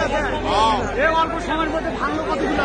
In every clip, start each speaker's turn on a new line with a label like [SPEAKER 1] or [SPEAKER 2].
[SPEAKER 1] এ অল্প সময়ের মধ্যে ভাঙলো কতগুলো?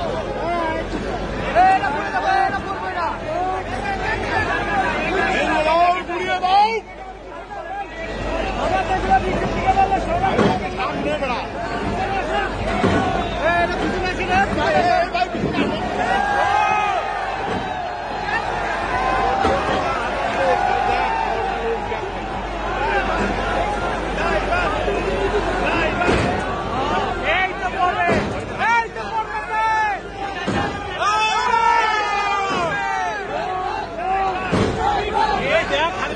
[SPEAKER 2] Berg hat